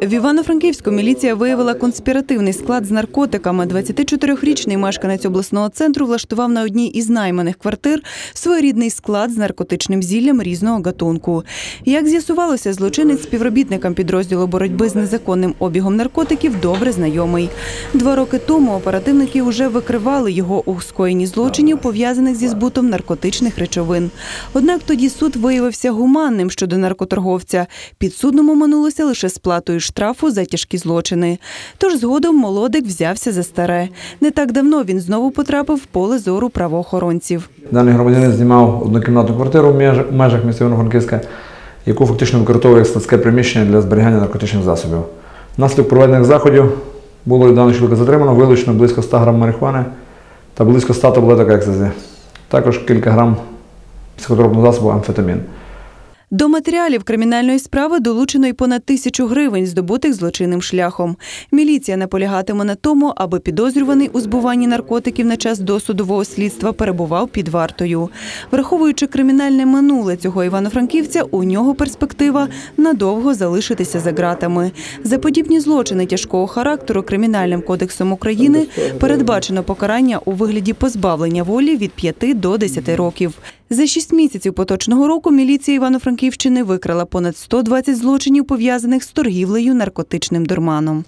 В Івано-Франківську міліція виявила конспіративний склад з наркотиками. 24-річний мешканець обласного центру влаштував на одній із найманих квартир своєрідний склад з наркотичним зіллям різного гатунку. Як з'ясувалося, злочинець співробітникам підрозділу боротьби з незаконним обігом наркотиків добре знайомий. Два роки тому оперативники вже викривали його у скоєнні злочинів, пов'язаних зі збутом наркотичних речовин. Однак тоді суд виявився гуманним щодо наркоторговця. Підсудному минулося лише сплатою штрафу за тяжкі злочини. Тож згодом молодик взявся за старе. Не так давно він знову потрапив в поле зору правоохоронців. Даний громадянин знімав однокімнатну квартиру в межах міста Івано-Франківська, яку фактично використовує як складське приміщення для зберігання наркотичних засобів. Внаслідок проведених заходів було і даного чоловіка затримано, вилучено близько 100 грам марихуани та близько 100 таблеток екстазі. Також кілька грам психотропного засобу амфетамін. До матеріалів кримінальної справи долучено й понад тисячу гривень, здобутих злочинним шляхом. Міліція наполягатиме на тому, аби підозрюваний у збуванні наркотиків на час досудового слідства перебував під вартою. Враховуючи кримінальне минуле цього івано-франківця, у нього перспектива надовго залишитися за ґратами. За подібні злочини тяжкого характеру Кримінальним кодексом України передбачено покарання у вигляді позбавлення волі від 5 до 10 років. За шість місяців поточного року міліція Івано-Франківщини викрала понад 120 злочинів, пов'язаних з торгівлею наркотичним дурманом.